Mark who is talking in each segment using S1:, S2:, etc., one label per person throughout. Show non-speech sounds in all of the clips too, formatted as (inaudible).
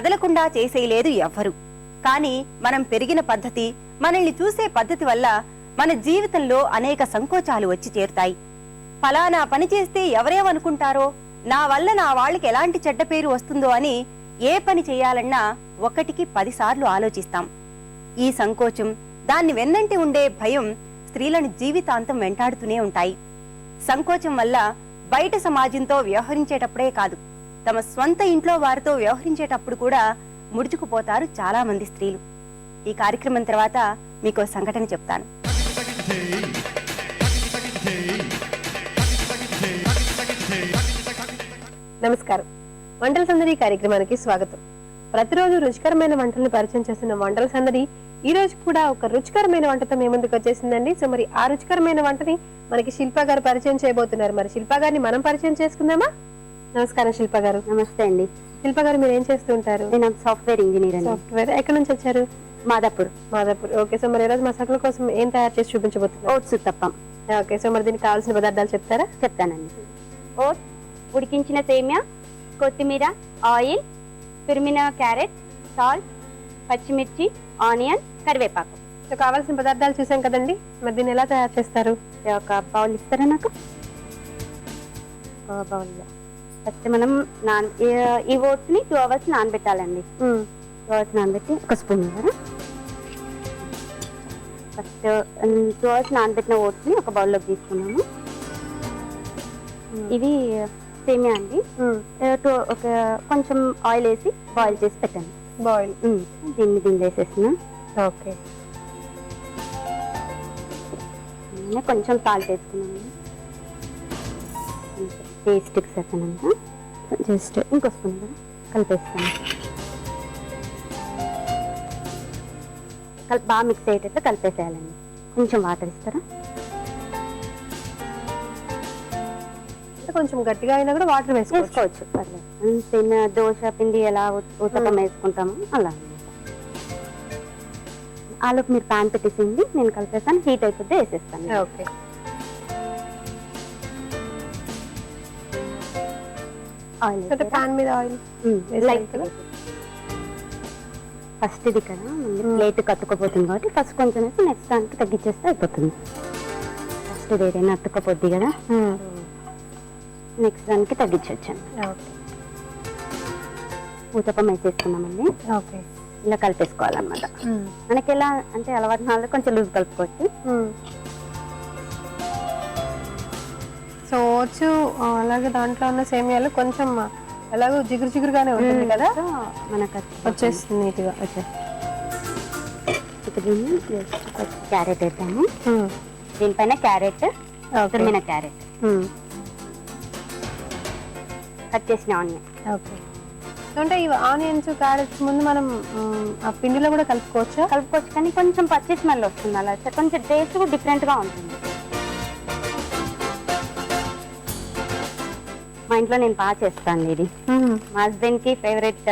S1: కదలకుండా చేసేయలేదు ఎవ్వరు. కానీ మనం పెరిగిన పద్ధతి మనల్ని చూసే పద్ధతి వల్ల మన జీవితంలో అనేక సంకోచాలు వచ్చి చేరుతాయి. ఫలానా పని చేస్తే ఎవరేమనుకుంటారో నా వల్ల నా వాళ్ళకి ఎలాంటి చెడ్డ పేరు వస్తుందో అని ఏ పని చేయాలన్నా ఒకటికి పదిసార్లు ఆలోచిస్తాం. ఈ సంకోచం దాన్ని వెన్నంటి ఉండే భయం స్త్రీలను జీవితాంతం వెంటాడుతూనే ఉంటాయి. సంకోచం వల్ల బయట సమాజంతో వ్యవహరించేటప్పుడే కాదు తమ స్వంత ఇంట్లో వారితో వ్యవహరించేటప్పుడు కూడా ముడుచుకుపోతారు చాలా మంది స్త్రీలు. ఈ కార్యక్రమం తర్వాత మీకు సంఘటన చెప్తాను.
S2: నమస్కారం. వంటల సందడి కార్యక్రమానికి స్వాగతం. ప్రతిరోజు రుచికరమైన వంటలను పరిచయం చేస్తున్న వంటల సందడి ఈ రోజు కూడా ఒక రుచికరమైన వంటతో మీ ముందుకు వచ్చేసిందండి. సో మరి ఆ రుచికరమైన వంటని మనకి శిల్పా గారు పరిచయం చేయబోతున్నారు. మరి శిల్పా గారిని మనం పరిచయం చేసుకుందామా? నమస్కారం శిల్పా గారు.
S1: నమస్తే అండి.
S2: శిల్పా గారు మీరు ఏం చేస్తూ ఉంటారు
S1: నేను సాఫ్ట్వేర్ ఇంజనీర్ అండి.
S2: సాఫ్ట్వేర్. ఎక్కడి నుంచి వచ్చారు?
S1: మాదాపూర్.
S2: మాదాపూర్. ఓకే సో మరి ఈరోజు మా సకల కోసం ఏం తయారు చేసి చూపించబోతున్నారు?
S1: ఓట్స్ తప్పం
S2: ఓకే సో మరి దీనికి కావాల్సిన పదార్థాలు చెప్తారా?
S1: చెప్తానండి. ఓట్స్ ఉడికించిన సేమియా కొత్తిమీర ఆయిల్ తురిమిన క్యారెట్ సాల్ట్ పచ్చిమిర్చి ఆనియన్ కరివేపాకు.
S2: సో కావాల్సిన పదార్థాలు చూసాం కదండి. మరి దీన్ని ఎలా తయారు చేస్తారు?
S1: ఒక బౌల్ ఇస్తారా నాకు? బౌల్లో. ఫస్ట్ మనం నాన్ ఈ- ఈ ఓట్స్ని టూ అవర్స్ నానబెట్టాలండి. టూ అవర్స్ నానబెట్టి ఒక స్పూన్ కదా ఫస్ట్ టూ అవర్స్ నానబెట్టిన ఓట్స్ని ఒక బౌల్లోకి తీసుకున్నాము. ఇది సేమియా అండి. టూ ఒక కొంచెం ఆయిల్ వేసి బాయిల్ చేసి పెట్టండి.
S2: బాయిల్.
S1: దీన్ని దీన్ని వేసేసిన.
S2: ఓకే.
S1: కొంచెం సాల్ట్ వేసుకున్నాము టేస్ట్కి సరిపడినంత జస్ట్ ఇంకో స్పూన్ కూడా కలిపేస్తాను. కలిపి బాగా మిక్స్ అయ్యేటట్టు కలిపేసేయాలండి. కొంచెం వాటర్ ఇస్తారా?
S2: కొంచెం గట్టిగా అయినా కూడా వాటర్ వేసుకోవచ్చు.
S1: పర్లేదు. తిన్న దోశ పిండి ఎలా ఉ- ఉతకం వేసుకుంటామో అలా. ఆలోపు మీరు పాన్ పెట్టేసింది నేను కలిపేస్తాను. హీట్ అయిపోతే వేసేస్తాను.
S2: ఓకే.
S1: ఆయిల్
S2: పాన్ మీద ఆయిల్
S1: లైట్? ఫస్ట్ ఇది కదా ప్లేట్ కత్తుకోపోతుంది కాబట్టి ఫస్ట్ కొంచెం వేసి నెక్స్ట్ దానికి తగ్గించేస్తే అయిపోతుంది. ఫస్ట్ ఇది ఏదైనా అతుక్కపోద్ది కదా. నెక్స్ట్ దానికి తగ్గించవచ్చండి ఊతపం వేసేసుకున్నామండి
S2: ఓకే.
S1: ఇలా కలిపేసుకోవాలన్నమాట. మనకి ఎలా అంటే అలవాటు నాళ్ళు కొంచెం లూజ్ కలుపుకోవచ్చు.
S2: ఓట్స్ అలాగే దాంట్లో ఉన్న సేమియాలు కొంచెం ఎలాగో జిగురు జిగురుగానే ఉంటుంది కదా?
S1: మనకు
S2: వచ్చేస్తుంది. నీట్గా
S1: ఇప్పుడు దీన్ని క్యారెట్ వేద్దాము. దీనిపైన క్యారెట్ తురిమిన క్యారెట్. కట్ చేసిన ఆనియన్.
S2: ఓకే. అంటే ఇవి ఆనియన్స్ క్యారెట్స్ ముందు మనం ఆ పిండిలో కూడా కలుపుకోవచ్చా?
S1: కలుపుకోవచ్చు కానీ కొంచెం పచ్చి స్మెల్ వస్తుంది అలా. కొంచెం టేస్ట్ కూడా డిఫరెంట్గా ఉంటుంది. ఇంట్లో నేను బాగా చేస్తాను ఇది. మా హస్బెండ్కి ఫేవరెట్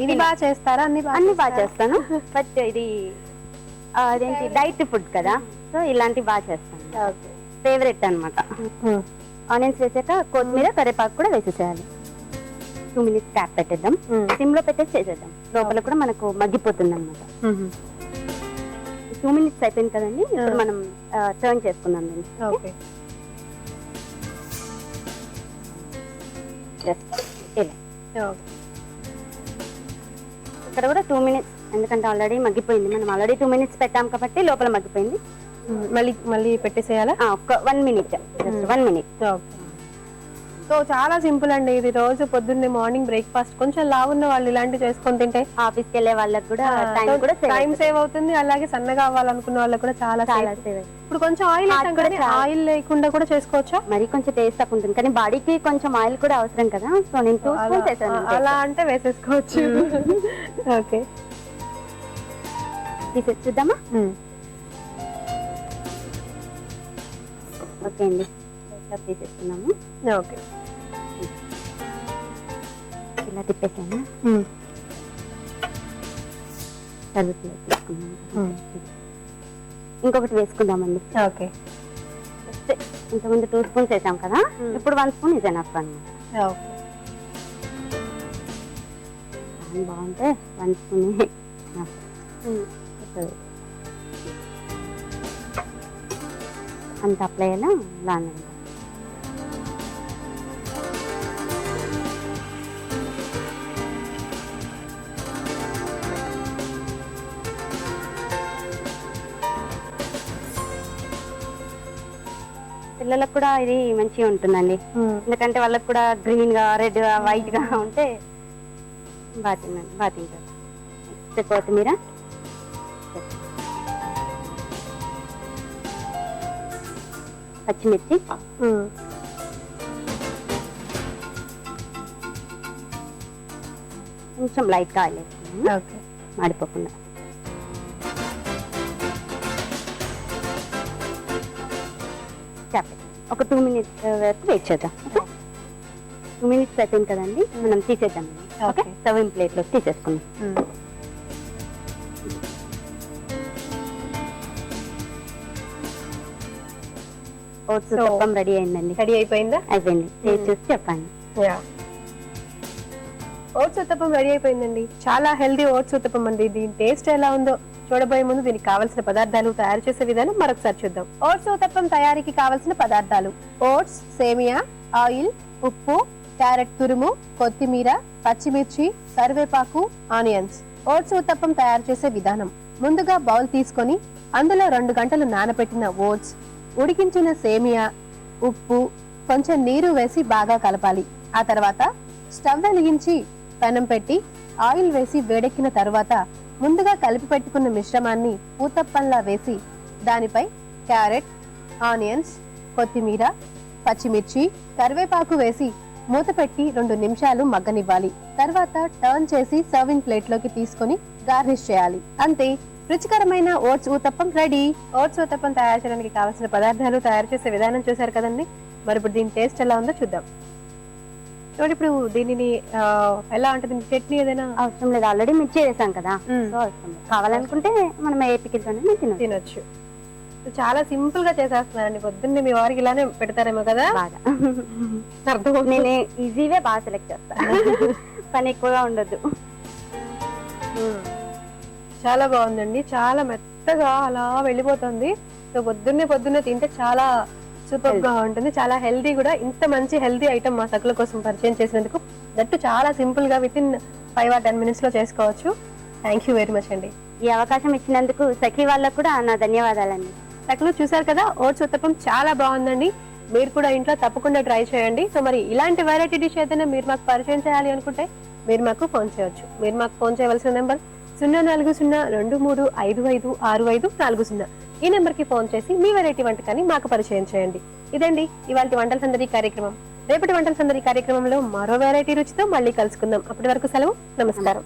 S2: ఇది బాగా చేస్తారా? అన్ని
S1: అన్ని బాగా చేస్తాను. (laughs) బట్ ఇది అదేంటి డైట్ ఫుడ్ కదా. సో ఇలాంటివి బాగా చేస్తాను. ఫేవరెట్ అన్నమాట. ఆనియన్స్ వేసాక కొత్తిమీర కరివేపాకు కూడా వేసేసేయాలి. టూ మినిట్స్ క్యాప్ పెట్టేద్దాం. సిమ్లో పెట్టేసి చేసేద్దాం. లోపల కూడా మనకు మగ్గిపోతుంది అనమాట టూ మినిట్స్ అయిపోయింది కదండి. ఇప్పుడు మనం టర్న్ చేసుకుందాం ఇక్కడ కూడా టూ మినిట్స్ ఎందుకంటే ఆల్రెడీ మగ్గిపోయింది. మనం ఆల్రెడీ టూ మినిట్స్ పెట్టాం కాబట్టి లోపల మగ్గిపోయింది.
S2: మళ్ళీ మళ్ళీ పెట్టేసేయాలా?
S1: ఒక్క one minute one minute
S2: okay so చాలా సింపుల్ అండి. ఇది రోజు పొద్దున్నే మార్నింగ్ బ్రేక్ఫాస్ట్. కొంచెం లావున్న వాళ్ళు ఇలాంటివి చేసుకొని తింటే
S1: ఆఫీస్కి వెళ్ళే వాళ్ళకి కూడా టైం.
S2: సేవ్ అవుతుంది. అలాగే సన్నగా అవ్వాలనుకున్న వాళ్ళకి కూడా చాలా.
S1: సేవ్.
S2: ఇప్పుడు కొంచెం ఆయిల్. ఆయిల్ లేకుండా కూడా చేసుకోవచ్చా?
S1: మరి కొంచెం టేస్ట్ తక్కువ ఉంటుంది. కానీ బాడీకి కొంచెం ఆయిల్ కూడా అవసరం కదా. సో నేను టూ
S2: అలా
S1: స్పూన్స్ వేసాను.
S2: అలా అంటే వేసేసుకోవచ్చు. (laughs) ఓకే
S1: చూద్దామా? ఓకే అండి. ఇట్లా తీసేసుకున్నాము.
S2: ఓకే.
S1: ఇలా తిప్పేసాను. కలుపులో తీసుకున్నాము ఇంకొకటి వేసుకుందామండి.
S2: ఓకే.
S1: ఇంతకుముందు టూ స్పూన్స్ వేసాం కదా. ఇప్పుడు వన్ స్పూన్ అన్నమాట.
S2: ఓకే.
S1: బాగుంటే వన్ స్పూన్ అంత అప్లై బాగానే ఉంటుంది పిల్లలకు కూడా ఇది మంచిగా ఉంటుందండి. ఎందుకంటే వాళ్ళకి కూడా గ్రీన్గా రెడ్గా వైట్గా ఉంటే బాగా తిన్నాను బాగా తింటారు. నెక్స్ట్ కొత్తిమీర. పచ్చిమిర్చి. కొంచెం లైట్ ఆయిల్ వేసుకున్నాము
S2: ఓకే.
S1: మాడిపోకుండా. చెప్పండి. ఒక టూ మినిట్స్ వరకు వెయిట్ చేద్దాం టూ మినిట్స్ అయిపోయింది కదండి మనం తీసేద్దాం. ఓకే. సర్వింగ్ ప్లేట్లో తీసేసుకుందాం. ఓట్స్
S2: So-
S1: తప్పం రెడీ అయిందండి.
S2: రెడీ అయిపోయిందా?
S1: అయిపోయింది. టేస్ట్ చూసి చెప్పండి.
S2: యా ఓట్స్ ఉత్తపం రెడీ అయిపోయిందండి. చాలా హెల్దీ ఓట్స్ ఉత్తపం అండి. దీని టేస్ట్ ఎలా ఉందో చూడబోయే ముందు దీనికి కావాల్సిన పదార్థాలు తయారు చేసే విధానం మరొకసారి చూద్దాం. ఓట్స్ ఉత్తపం తయారీకి కావాల్సిన పదార్థాలు ఓట్స్ సేమియా ఆయిల్ ఉప్పు క్యారెట్ తురుము కొత్తిమీర పచ్చిమిర్చి కరివేపాకు ఆనియన్స్. ఓట్స్ ఉత్తప్పం తయారు చేసే విధానం. ముందుగా బౌల్ తీసుకొని అందులో రెండు గంటలు నానబెట్టిన ఓట్స్ ఉడికించిన సేమియా ఉప్పు కొంచెం నీరు వేసి బాగా కలపాలి. ఆ తర్వాత స్టవ్ వెలిగించి పెనం పెట్టి ఆయిల్ వేసి వేడెక్కిన తర్వాత ముందుగా కలిపి పెట్టుకున్న మిశ్రమాన్ని ఊతప్పంలా వేసి దానిపై క్యారెట్ ఆనియన్స్ కొత్తిమీర పచ్చిమిర్చి కరివేపాకు వేసి మూత పెట్టి రెండు నిమిషాలు మగ్గనివ్వాలి. తర్వాత టర్న్ చేసి సర్వింగ్ ప్లేట్లోకి తీసుకొని గార్నిష్ చేయాలి. అంతే. రుచికరమైన oats uttapam ready. Oats uttapam తయారు చేయడానికి కావాల్సిన పదార్థాలు తయారు చేసే విధానం చూసారు కదండి? మరి ఇప్పుడు దీని టేస్ట్ ఎలా ఉందో చూద్దాం. ఇప్పుడు దీనిని ఎలా ఉంటుంది చట్నీ ఏదైనా?
S1: అవసరం లేదు. ఆల్రెడీ మిర్చి వేసాం కదా. సో అవసరం లేదు. కావాలనుకుంటే మనం ఏ పికిల్తోనే తినచ్చు.
S2: తినొచ్చు. చాలా సింపుల్గా చేసేస్తున్నారండి. పొద్దున్నే మీ వారికి ఇలానే పెడతారేమో కదా?
S1: బాగా.
S2: అర్థం
S1: నేను ఈజీవే బాగా సెలెక్ట్ చేస్తాను పని ఎక్కువగా ఉండదు
S2: చాలా బాగుందండి. చాలా మెత్తగా అలా వెళ్ళిపోతుంది. సో పొద్దున్నే పొద్దున్నే తింటే చాలా సూపర్గా ఉంటుంది. చాలా హెల్దీ కూడా. ఇంత మంచి హెల్దీ ఐటమ్ మా సకుల కోసం పరిచయం చేసినందుకు దట్టు చాలా సింపుల్గా with in five or ten మినిట్స్లో చేసుకోవచ్చు. థ్యాంక్ యూ వెరీ మచ్ అండి.
S1: ఈ అవకాశం ఇచ్చినందుకు సఖీ వాళ్ళకు కూడా నా ధన్యవాదాలండి.
S2: సకులు చూసారు కదా ఓట్స్ ఉత్తపం చాలా బాగుందండి. మీరు కూడా ఇంట్లో తప్పకుండా ట్రై చేయండి. సో మరి ఇలాంటి వెరైటీ డిష్ ఏదైనా మీరు మాకు పరిచయం చేయాలి అనుకుంటే మీరు మాకు ఫోన్ చేయొచ్చు. మీరు మాకు ఫోన్ చేయవలసిన నెంబర్ సున్నా నాలుగు సున్నా రెండు మూడు ఐదు ఐదు ఆరు ఐదు నాలుగు సున్నా ఈ నెంబర్కి ఫోన్ చేసి మీ వెరైటీ వంటకాన్ని మాకు పరిచయం చేయండి. ఇదండి ఇవాళ వంటల సందడి కార్యక్రమం. రేపటి వంటల సందడి కార్యక్రమంలో మరో వెరైటీ రుచితో మళ్ళీ కలుసుకుందాం. అప్పటి వరకు సెలవు. నమస్కారం.